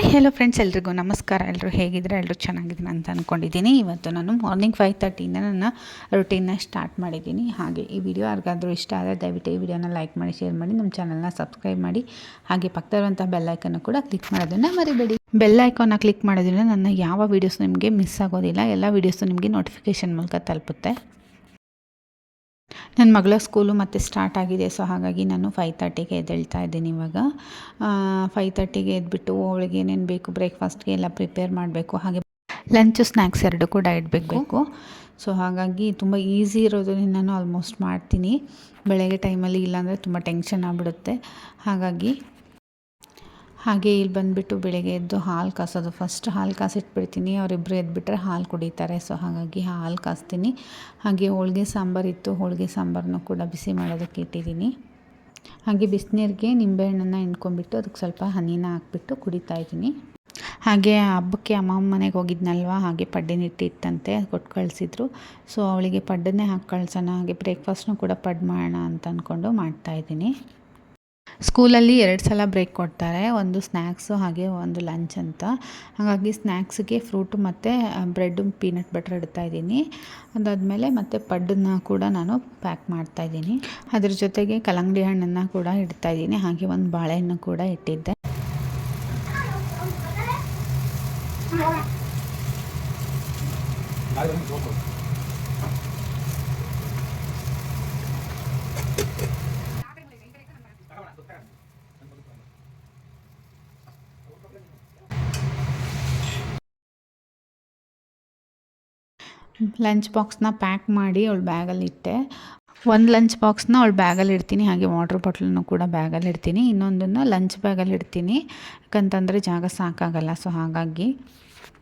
Hi hello friends ಎಲ್ರಿಗೂ ನಮಸ್ಕಾರ. ಎಲ್ಲರೂ ಹೇಗಿದ್ರೆ ಎಲ್ಲರೂ ಚೆನ್ನಾಗಿದ್ದೀನಿ ಅಂತ ಅಂದ್ಕೊಂಡಿದ್ದೀನಿ ಇವತ್ತು ನಾನು ಮಾರ್ನಿಂಗ್ ಫೈವ್ ತರ್ಟಿಯಿಂದ ನನ್ನ ರುಟೀನ್ನ ಸ್ಟಾರ್ಟ್ ಮಾಡಿದ್ದೀನಿ. ಹಾಗೆ ಈ ವಿಡಿಯೋ ಯಾರಿಗಾದರೂ ಇಷ್ಟ ಆದರೆ ದಯವಿಟ್ಟು ಈ ವಿಡಿಯೋನ ಲೈಕ್ ಮಾಡಿ ಶೇರ್ ಮಾಡಿ, ನಮ್ಮ ಚಾನಲ್ನ ಸಬ್ಸ್ಕ್ರೈಬ್ ಮಾಡಿ. ಹಾಗೆ ಪಕ್ಕದಲ್ಲಿರುವಂಥ ಬೆಲ್ ಐಕನ್ನು ಕೂಡ ಕ್ಲಿಕ್ ಮಾಡೋದನ್ನು ಮರಿಬೇಡಿ. ಬೆಲ್ ಕ್ಲಿಕ್ ಮಾಡೋದ್ರಿಂದ ನನ್ನ ಯಾವ ವೀಡಿಯೋಸ್ ನಿಮಗೆ ಮಿಸ್ ಆಗೋದಿಲ್ಲ. ಎಲ್ಲ ವೀಡಿಯೋಸು ನಿಮಗೆ ನೋಟಿಫಿಕೇಷನ್ ಮೂಲಕ ತಲುಪುತ್ತೆ. ನನ್ನ ಮಗಳ ಸ್ಕೂಲು ಮತ್ತೆ ಸ್ಟಾರ್ಟ್ ಆಗಿದೆ ಸೊ ಹಾಗಾಗಿ ನಾನು ಫೈವ್ ತರ್ಟಿಗೆ ಎದ್ದೇಳ್ತಾ ಇದ್ದೀನಿ ಇವಾಗ. ಫೈವ್ ತರ್ಟಿಗೆ ಎದ್ಬಿಟ್ಟು ಅವಳಿಗೆ ಏನೇನು ಬೇಕು ಬ್ರೇಕ್ಫಾಸ್ಟ್ಗೆ ಎಲ್ಲ ಪ್ರಿಪೇರ್ ಮಾಡಬೇಕು, ಹಾಗೆ ಲಂಚು ಸ್ನ್ಯಾಕ್ಸ್ ಎರಡು ಕೂಡ ಇಡಬೇಕು. ಸೊ ಹಾಗಾಗಿ ತುಂಬ ಈಸಿ ಇರೋದನ್ನ ನಾನು ಆಲ್ಮೋಸ್ಟ್ ಮಾಡ್ತೀನಿ. ಬೆಳಗ್ಗೆ ಟೈಮಲ್ಲಿ ಇಲ್ಲಾಂದರೆ ತುಂಬ ಟೆನ್ಷನ್ ಆಗಿಬಿಡುತ್ತೆ. ಹಾಗಾಗಿ ಹಾಗೆ ಇಲ್ಲಿ ಬಂದುಬಿಟ್ಟು ಬೆಳಗ್ಗೆ ಎದ್ದು ಹಾಲು ಕಾಸೋದು. ಫಸ್ಟ್ ಹಾಲು ಕಾಸಿಟ್ಬಿಡ್ತೀನಿ. ಅವರಿಬ್ಬರು ಎದ್ಬಿಟ್ರೆ ಹಾಲು ಕುಡಿತಾರೆ. ಸೊ ಹಾಗಾಗಿ ಹಾಲು ಕಾಸ್ತೀನಿ. ಹಾಗೆ ಹೋಳಿಗೆ ಸಾಂಬಾರಿತ್ತು ಹೋಳಿಗೆ ಸಾಂಬಾರನ್ನು ಕೂಡ ಬಿಸಿ ಮಾಡೋದಕ್ಕೆ ಇಟ್ಟಿದ್ದೀನಿ. ಹಾಗೆ ಬಿಸಿನೀರಿಗೆ ನಿಂಬೆಹಣ್ಣನ್ನು ಹಿಂಡ್ಕೊಂಡ್ಬಿಟ್ಟು ಅದಕ್ಕೆ ಸ್ವಲ್ಪ ಹನಿನ ಹಾಕ್ಬಿಟ್ಟು ಕುಡಿತಾ ಇದ್ದೀನಿ. ಹಾಗೆ ಹಬ್ಬಕ್ಕೆ ಅಮ್ಮ ಮನೆಗೆ ಹೋಗಿದ್ನಲ್ವ? ಹಾಗೆ ಪಡ್ಡಿನ ಇತ್ತಂತೆ. ಕೊಟ್ಟು ಕಳಿಸಿದ್ರು. ಸೊ ಅವಳಿಗೆ ಪಡ್ಡನ್ನೇ ಹಾಕಿ ಕಳ್ಸೋಣ. ಹಾಗೆ ಬ್ರೇಕ್ಫಾಸ್ಟ್ನು ಕೂಡ ಪಡ್ ಮಾಡೋಣ ಅಂತ ಅಂದ್ಕೊಂಡು ಮಾಡ್ತಾಯಿದ್ದೀನಿ ಸ್ಕೂಲಲ್ಲಿ ಎರಡು ಸಲ ಬ್ರೇಕ್ ಕೊಡ್ತಾರೆ, ಒಂದು ಸ್ನ್ಯಾಕ್ಸು ಹಾಗೆ ಒಂದು ಲಂಚ್ ಅಂತ. ಹಾಗಾಗಿ ಸ್ನ್ಯಾಕ್ಸಿಗೆ ಫ್ರೂಟು ಮತ್ತು ಬ್ರೆಡ್ಡು, ಪೀನಟ್ ಬಟರ್ ಇಡ್ತಾ ಇದ್ದೀನಿ. ಅದಾದಮೇಲೆ ಮತ್ತು ಪಡ್ಡನ್ನ ಕೂಡ ನಾನು ಪ್ಯಾಕ್ ಮಾಡ್ತಾ ಇದ್ದೀನಿ. ಅದ್ರ ಜೊತೆಗೆ ಕಲ್ಲಂಗಡಿ ಹಣ್ಣನ್ನು ಕೂಡ ಇಡ್ತಾ ಇದ್ದೀನಿ. ಹಾಗೆ ಒಂದು ಬಾಳೆಹಣ್ಣು ಕೂಡ ಇಟ್ಟಿದ್ದೆ. ಲಂಚ್ ಬಾಕ್ಸ್ನ ಪ್ಯಾಕ್ ಮಾಡಿ ಅವಳು ಬ್ಯಾಗಲ್ಲಿ ಇಟ್ಟೆ. ಒಂದು ಲಂಚ್ ಬಾಕ್ಸ್ನ ಅವಳು ಬ್ಯಾಗಲ್ಲಿ ಇಡ್ತೀನಿ. ಹಾಗೆ ವಾಟ್ರ್ ಬಾಟ್ಲನ್ನು ಕೂಡ ಬ್ಯಾಗಲ್ಲಿ ಇಡ್ತೀನಿ. ಇನ್ನೊಂದನ್ನು ಲಂಚ್ ಬ್ಯಾಗಲ್ಲಿ ಇಡ್ತೀನಿ. ಯಾಕಂತಂದರೆ ಜಾಗ ಸಾಕಾಗಲ್ಲ ಸೊ ಹಾಗಾಗಿ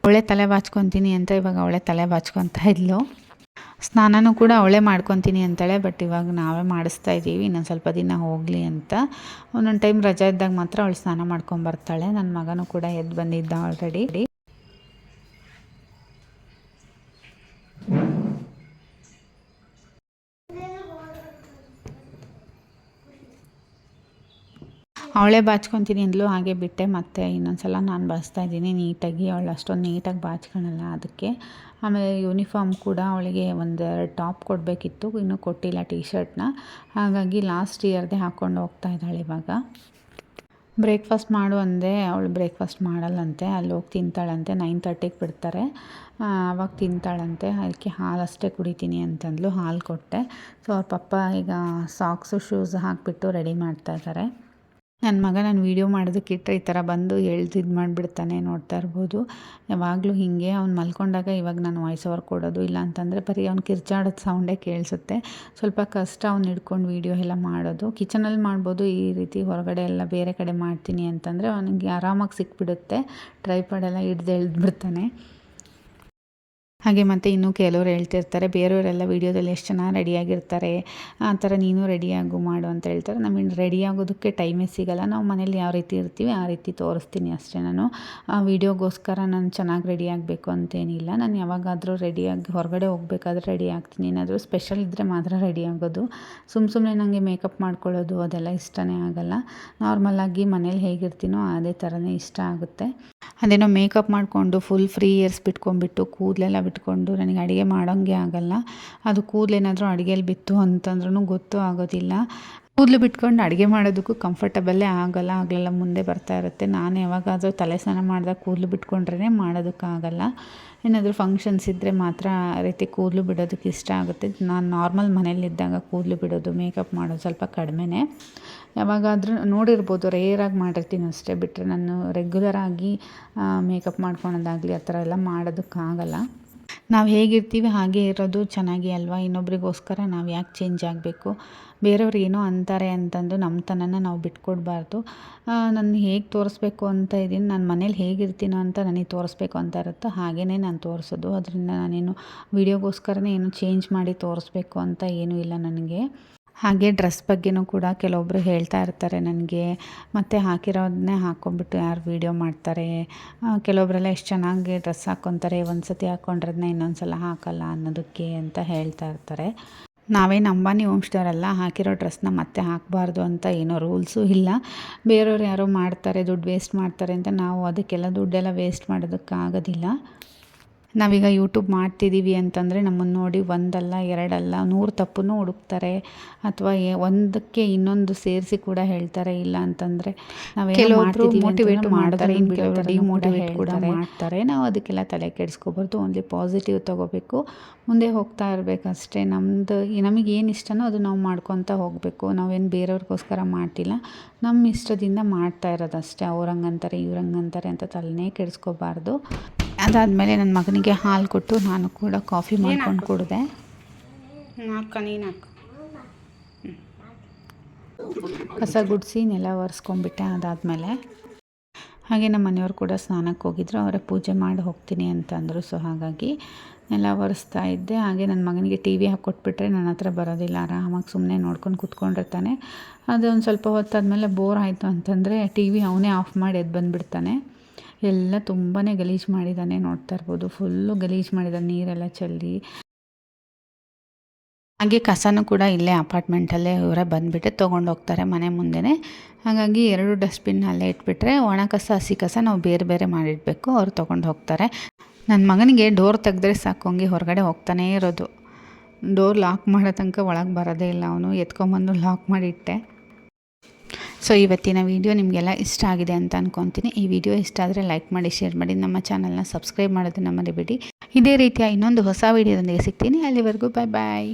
ಅವಳೆ ತಲೆ ಬಾಚ್ಕೊತೀನಿ ಅಂತ ಇವಾಗ ಅವಳೆ ತಲೆ ಬಾಚ್ಕೊತಾ ಇದ್ಲು. ಸ್ನಾನನೂ ಕೂಡ ಅವಳೇ ಮಾಡ್ಕೊತೀನಿ ಅಂತಾಳೆ ಬಟ್ ಇವಾಗ ನಾವೇ ಮಾಡಿಸ್ತಾ ಇದ್ದೀವಿ. ಇನ್ನೊಂದು ಸ್ವಲ್ಪ ದಿನ ಹೋಗಲಿ ಅಂತ. ಒಂದೊಂದು ಟೈಮ್ ರಜಾ ಇದ್ದಾಗ ಮಾತ್ರ ಅವಳು ಸ್ನಾನ ಮಾಡ್ಕೊಂಬರ್ತಾಳೆ ನನ್ನ ಮಗನೂ ಕೂಡ ಎದ್ದು ಬಂದಿದ್ದ ಆಲ್ರೆಡಿ ಅವಳೇ ಬಾಚ್ಕೊತೀನಿ ಅಂದ್ಲು, ಹಾಗೆ ಬಿಟ್ಟೆ. ಮತ್ತೆ ಇನ್ನೊಂದು ಸಲ ನಾನು ಬಾಚ್ತಾ ಇದ್ದೀನಿ, ನೀಟಾಗಿ ಅವಳು ಅಷ್ಟೊಂದು ನೀಟಾಗಿ ಬಾಚ್ಕೊಳಲ್ಲ ಅದಕ್ಕೆ. ಆಮೇಲೆ ಯೂನಿಫಾರ್ಮ್ ಕೂಡ ಅವಳಿಗೆ ಒಂದು ಟಾಪ್ ಕೊಡಬೇಕಿತ್ತು, ಇನ್ನೂ ಕೊಟ್ಟಿಲ್ಲ ಟೀ ಶರ್ಟ್ನ ಹಾಗಾಗಿ ಲಾಸ್ಟ್ ಇಯರ್ದೇ ಹಾಕ್ಕೊಂಡು ಹೋಗ್ತಾ ಇದ್ದಾಳೆ ಇವಾಗ. ಬ್ರೇಕ್ಫಾಸ್ಟ್ ಮಾಡು ಅಂದೆ, ಅವಳು ಬ್ರೇಕ್ಫಾಸ್ಟ್ ಮಾಡಲ್ಲಂತೆ, ಅಲ್ಲಿ ಹೋಗಿ ತಿಂತಾಳಂತೆ ನೈನ್ ತರ್ಟಿಗೆ ಬಿಡ್ತಾರೆ. ಆವಾಗ ತಿಂತಾಳಂತೆ, ಅದಕ್ಕೆ ಹಾಲು ಅಷ್ಟೇ ಕುಡಿತೀನಿ ಅಂತಂದ್ಲು, ಹಾಲು ಕೊಟ್ಟೆ. ಸೊ ಅವ್ರ ಪಪ್ಪ ಈಗ ಸಾಕ್ಸು ಶೂಸ್ ಹಾಕಿಬಿಟ್ಟು ರೆಡಿ ಮಾಡ್ತಾ ಇದ್ದಾರೆ. ನನ್ನ ಮಗ ನಾನು ವೀಡಿಯೋ ಮಾಡೋದಕ್ಕಿಟ್ಟರೆ ಈ ಥರ ಬಂದು ಎಳ್ದು ಇದು ಮಾಡಿಬಿಡ್ತಾನೆ ನೋಡ್ತಾ ಇರ್ಬೋದು. ಯಾವಾಗಲೂ ಹೀಗೆ ಅವ್ನು ಮಲ್ಕೊಂಡಾಗ ಇವಾಗ ನಾನು ವಾಯ್ಸ್ ಓವರ್ ಕೊಡೋದು ಇಲ್ಲ ಅಂತಂದರೆ ಬರೀ ಅವ್ನು ಕಿರ್ಚಾಡೋದು ಸೌಂಡೇ ಕೇಳಿಸುತ್ತೆ. ಸ್ವಲ್ಪ ಕಷ್ಟ ಅವ್ನು ಹಿಡ್ಕೊಂಡು ವೀಡಿಯೋ ಎಲ್ಲ ಮಾಡೋದು. ಕಿಚನಲ್ಲಿ ಮಾಡ್ಬೋದು, ಈ ರೀತಿ ಹೊರಗಡೆ ಎಲ್ಲ ಬೇರೆ ಕಡೆ ಮಾಡ್ತೀನಿ ಅಂತಂದರೆ ಅವನಿಗೆ ಆರಾಮಾಗಿ ಸಿಕ್ಬಿಡುತ್ತೆ. ಟ್ರೈಪಾಡೆಲ್ಲ ಹಿಡ್ದು ಎಳ್ದು ಹಾಗೆ ಮತ್ತು ಇನ್ನೂ ಕೆಲವರು ಹೇಳ್ತಿರ್ತಾರೆ, ಬೇರೆಯವರೆಲ್ಲ ವೀಡಿಯೋದಲ್ಲಿ ಎಷ್ಟು ಚೆನ್ನಾಗಿ ರೆಡಿಯಾಗಿರ್ತಾರೆ, ಆ ಥರ ನೀನು ರೆಡಿಯಾಗು ಮಾಡು ಅಂತ ಹೇಳ್ತಾರೆ. ನಮಗೆ ರೆಡಿ ಆಗೋದಕ್ಕೆ ಟೈಮೇ ಸಿಗೋಲ್ಲ. ನಾವು ಮನೇಲಿ ಯಾವ ರೀತಿ ಇರ್ತೀವಿ ಆ ರೀತಿ ತೋರಿಸ್ತೀನಿ ಅಷ್ಟೇ ನಾನು. ಆ ವೀಡಿಯೋಗೋಸ್ಕರ ನಾನು ಚೆನ್ನಾಗಿ ರೆಡಿ ಆಗಬೇಕು ಅಂತೇನಿಲ್ಲ. ನಾನು ಯಾವಾಗಾದರೂ ರೆಡಿಯಾಗಿ ಹೊರಗಡೆ ಹೋಗ್ಬೇಕಾದ್ರೆ ರೆಡಿ ಆಗ್ತೀನಿ ಏನಾದರೂ ಸ್ಪೆಷಲ್ ಇದ್ದರೆ ಮಾತ್ರ ರೆಡಿ ಆಗೋದು ಸುಮ್ಮ ಸುಮ್ಮನೆ ನನಗೆ ಮೇಕಪ್ ಮಾಡ್ಕೊಳ್ಳೋದು ಅದೆಲ್ಲ ಇಷ್ಟನೇ ಆಗೋಲ್ಲ. ನಾರ್ಮಲಾಗಿ ಮನೇಲಿ ಹೇಗಿರ್ತೀನೋ ಅದೇ ಥರನೇ ಇಷ್ಟ ಆಗುತ್ತೆ. ಅದೇನೋ ಮೇಕಪ್ ಮಾಡಿಕೊಂಡು ಫುಲ್ ಫ್ರೀ ಇಯರ್ಸ್ ಬಿಟ್ಕೊಂಡ್ಬಿಟ್ಟು ಕೂದಲೆಲ್ಲ ಬಿಟ್ಕೊಂಡು ನನಗೆ ಅಡುಗೆ ಮಾಡೋಂಗೆ ಆಗೋಲ್ಲ. ಅದು ಕೂದಲೇನಾದರೂ ಅಡುಗೆಯಲ್ಲಿ ಬಿತ್ತು ಅಂತಂದ್ರೂ ಗೊತ್ತು ಆಗೋದಿಲ್ಲ. ಕೂದಲು ಬಿಟ್ಕೊಂಡು ಅಡುಗೆ ಮಾಡೋದಕ್ಕೂ ಕಂಫರ್ಟಬಲ್ಲೇ ಆಗೋಲ್ಲ, ಆಗಲೆಲ್ಲ ಮುಂದೆ ಬರ್ತಾ ಇರುತ್ತೆ. ನಾನು ಯಾವಾಗಾದರೂ ತಲೆ ಸ್ನಾನ ಮಾಡಿದಾಗ ಕೂದಲು ಬಿಟ್ಕೊಂಡ್ರೇ ಮಾಡೋದಕ್ಕಾಗಲ್ಲ. ಏನಾದರೂ ಫಂಕ್ಷನ್ಸ್ ಇದ್ದರೆ ಮಾತ್ರ ಆ ರೀತಿ ಕೂದಲು ಬಿಡೋದಕ್ಕೆ ಇಷ್ಟ ಆಗುತ್ತೆ. ನಾನು ನಾರ್ಮಲ್ ಮನೇಲಿದ್ದಾಗ ಕೂದಲು ಬಿಡೋದು ಮೇಕಪ್ ಮಾಡೋದು ಸ್ವಲ್ಪ ಕಡಿಮೆನೇ. ಯಾವಾಗಾದರೂ ನೋಡಿರ್ಬೋದು ರೇರಾಗಿ ಮಾಡಿರ್ತೀನಿ ಅಷ್ಟೇ. ಬಿಟ್ಟರೆ ನಾನು ರೆಗ್ಯುಲರಾಗಿ ಮೇಕಪ್ ಮಾಡ್ಕೊಳೋದಾಗಲಿ ಆ ಥರ ಎಲ್ಲ ಮಾಡೋದಕ್ಕಾಗಲ್ಲ. ನಾವು ಹೇಗಿರ್ತೀವಿ ಹಾಗೆ ಇರೋದು ಚೆನ್ನಾಗಿ ಅಲ್ವಾ? ಇನ್ನೊಬ್ರಿಗೋಸ್ಕರ ನಾವು ಯಾಕೆ ಚೇಂಜ್ ಆಗಬೇಕು? ಬೇರೆಯವ್ರು ಏನೋ ಅಂತಾರೆ ಅಂತಂದು ನಮ್ಮತನನ ನಾವು ಬಿಟ್ಕೊಡ್ಬಾರ್ದು. ನಾನು ಹೇಗೆ ತೋರಿಸ್ಬೇಕು ಅಂತ ಇದ್ದೀನಿ. ನಾನು ಮನೇಲಿ ಹೇಗಿರ್ತೀನೋ ಅಂತ ನನಗೆ ತೋರಿಸ್ಬೇಕು ಅಂತ ಇರುತ್ತೋ. ಹಾಗೇ ನಾನು ತೋರಿಸೋದು. ಅದರಿಂದ ನಾನೇನು ವೀಡಿಯೋಗೋಸ್ಕರನೇ ಏನು ಚೇಂಜ್ ಮಾಡಿ ತೋರಿಸ್ಬೇಕು ಅಂತ ಏನೂ ಇಲ್ಲ ನನಗೆ. ಹಾಗೆ ಡ್ರೆಸ್ ಬಗ್ಗೆನೂ ಕೂಡ ಕೆಲವೊಬ್ಬರು ಹೇಳ್ತಾ ಇರ್ತಾರೆ ನನಗೆ. ಮತ್ತು ಹಾಕಿರೋದನ್ನೇ ಹಾಕ್ಕೊಂಬಿಟ್ಟು ಯಾರು ವೀಡಿಯೋ ಮಾಡ್ತಾರೆ. ಕೆಲವೊಬ್ಬರೆಲ್ಲ ಎಷ್ಟು ಚೆನ್ನಾಗಿ ಡ್ರೆಸ್ ಹಾಕ್ಕೊತಾರೆ ಒಂದು ಸತಿ ಹಾಕ್ಕೊಂಡ್ರದನ್ನ ಇನ್ನೊಂದು ಸಲ ಹಾಕಲ್ಲ ಅನ್ನೋದಕ್ಕೆ ಅಂತ ಹೇಳ್ತಾ ಇರ್ತಾರೆ. ನಾವೇನು ಅಂಬಾನಿ ಸ್ಟೋರಲ್ಲ ಹಾಕಿರೋ ಡ್ರೆಸ್ನ ಮತ್ತೆ ಹಾಕಬಾರ್ದು ಅಂತ ಏನೋ ರೂಲ್ಸು ಇಲ್ಲ. ಬೇರೆಯವ್ರು ಯಾರೋ ಮಾಡ್ತಾರೆ, ದುಡ್ಡು ವೇಸ್ಟ್ ಮಾಡ್ತಾರೆ ಅಂತ ನಾವು ಅದಕ್ಕೆಲ್ಲ ದುಡ್ಡೆಲ್ಲ ವೇಸ್ಟ್ ಮಾಡೋದಕ್ಕಾಗೋದಿಲ್ಲ. ನಾವೀಗ ಯೂಟ್ಯೂಬ್ ಮಾಡ್ತಿದ್ದೀವಿ ಅಂತಂದರೆ ನಮ್ಮನ್ನು ನೋಡಿ ಒಂದಲ್ಲ ಎರಡಲ್ಲ ನೂರು ತಪ್ಪನ್ನು ಹುಡುಕ್ತಾರೆ. ಅಥವಾ ಒಂದಕ್ಕೆ ಇನ್ನೊಂದು ಸೇರಿಸಿ ಕೂಡ ಹೇಳ್ತಾರೆ. ಇಲ್ಲ ಅಂತಂದರೆ ನಾವೇನೋ ಮೋಟಿವೇಟ್ ಮಾಡ್ತಾರೆ ಡಿಮೋಟಿವೇಟ್ ಕೂಡ ಮಾಡ್ತಾರೆ. ನಾವು ಅದಕ್ಕೆಲ್ಲ ತಲೆ ಕೆಡಿಸ್ಕೋಬಾರ್ದು. ಓನ್ಲಿ ಪಾಸಿಟಿವ್ ತೊಗೋಬೇಕು. ಮುಂದೆ ಹೋಗ್ತಾ ಇರಬೇಕಷ್ಟೇ. ನಮ್ಮದು ನಮಗೆ ಏನು ಇಷ್ಟನೋ ಅದು ನಾವು ಮಾಡ್ಕೊತ ಹೋಗಬೇಕು. ನಾವೇನು ಬೇರೆಯವ್ರಿಗೋಸ್ಕರ ಮಾಡ್ತಿಲ್ಲ. ನಮ್ಮ ಇಷ್ಟದಿಂದ ಮಾಡ್ತಾ ಇರೋದಷ್ಟೇ. ಅವ್ರಂಗಂತಾರೆ ಇವ್ರಂಗಂತಾರೆ ಅಂತ ತಲೆನೇ ಕೆಡಿಸ್ಕೋಬಾರ್ದು. ಅದಾದಮೇಲೆ ನನ್ನ ಮಗನಿಗೆ ಹಾಲು ಕೊಟ್ಟು ನಾನು ಕೂಡ ಕಾಫಿ ಮಾಡ್ಕೊಂಡು ಕುಡಿದೆ. ನಾಲ್ಕು ನೀನು ಕಸ ಗುಡಿಸಿ ನೆಲ ಒರೆಸ್ಕೊಂಡ್ಬಿಟ್ಟೆ ಅದಾದಮೇಲೆ. ಹಾಗೆ ನಮ್ಮ ಮನೆಯವರು ಕೂಡ ಸ್ನಾನಕ್ಕೆ ಹೋಗಿದ್ರು ಅವರೇ ಪೂಜೆ ಮಾಡಿ ಹೋಗ್ತೀನಿ ಅಂತಂದರು. ಸೊ ಹಾಗಾಗಿ ನೆಲ ಒರೆಸ್ತಾ ಇದ್ದೆ. ಹಾಗೆ ನನ್ನ ಮಗನಿಗೆ ಟಿ ವಿ ಹಾಕ್ಕೊಟ್ಬಿಟ್ರೆ ನನ್ನ ಹತ್ರ ಬರೋದಿಲ್ಲ ಆರಾಮಾಗಿ ಸುಮ್ಮನೆ ನೋಡ್ಕೊಂಡು ಕೂತ್ಕೊಂಡಿರ್ತಾನೆ. ಒಂದು ಸ್ವಲ್ಪ ಹೊತ್ತಾದಮೇಲೆ ಬೋರ್ ಆಯಿತು ಅಂತಂದರೆ ಟಿ ವಿ ಅವನೇ ಆಫ್ ಮಾಡಿ ಎದ್ದು ಬಂದುಬಿಡ್ತಾನೆ. ಎಲ್ಲ ತುಂಬಾ ಗಲೀಜು ಮಾಡಿದ್ದಾನೆ ನೋಡ್ತಾ ಇರ್ಬೋದು. ಫುಲ್ಲು ಗಲೀಜು ಮಾಡಿದ್ದಾನೆ ನೀರೆಲ್ಲ ಚೆಲ್ಲಿ. ಹಾಗೆ ಕಸನೂ ಕೂಡ ಇಲ್ಲೇ ಅಪಾರ್ಟ್ಮೆಂಟಲ್ಲೇ ಇವರೇ ಬಂದುಬಿಟ್ಟು ತೊಗೊಂಡು ಹೋಗ್ತಾರೆ ಮನೆ ಮುಂದೆನೇ. ಹಾಗಾಗಿ ಎರಡು ಡಸ್ಟ್ಬಿನ್ ಅಲ್ಲೇ ಇಟ್ಬಿಟ್ರೆ ಒಣ ಕಸ, ಹಸಿ ಕಸ ನಾವು ಬೇರೆ ಬೇರೆ ಮಾಡಿಡಬೇಕು, ಅವ್ರು ತೊಗೊಂಡು ಹೋಗ್ತಾರೆ. ನನ್ನ ಮಗನಿಗೆ ಡೋರ್ ತೆಗೆದ್ರೆ ಸಾಕು ಹೊರಗಡೆ ಹೋಗ್ತಾನೇ ಇರೋದು. ಡೋರ್ ಲಾಕ್ ಮಾಡೋ ತನಕ ಒಳಗೆ ಬರೋದೇ ಇಲ್ಲ ಅವನು, ಎತ್ಕೊಂಬಂದು ಲಾಕ್ ಮಾಡಿಟ್ಟೆ. ಸೊ ಇವತ್ತಿನ ವಿಡಿಯೋ ನಿಮಗೆಲ್ಲ ಇಷ್ಟ ಆಗಿದೆ ಅಂತ ಅನ್ಕೊತೀನಿ. ಈ ವಿಡಿಯೋ ಇಷ್ಟ ಆದರೆ ಲೈಕ್ ಮಾಡಿ ಶೇರ್ ಮಾಡಿ. ನಮ್ಮ ಚಾನಲ್ನ ಸಬ್ಸ್ಕ್ರೈಬ್ ಮಾಡೋದನ್ನು ಮರಿಬೇಡಿ. ಇದೇ ರೀತಿಯ ಇನ್ನೊಂದು ಹೊಸ ವಿಡಿಯೋದೊಂದಿಗೆ ಸಿಗ್ತೀನಿ. ಅಲ್ಲಿವರೆಗೂ ಬಾಯ್ ಬಾಯ್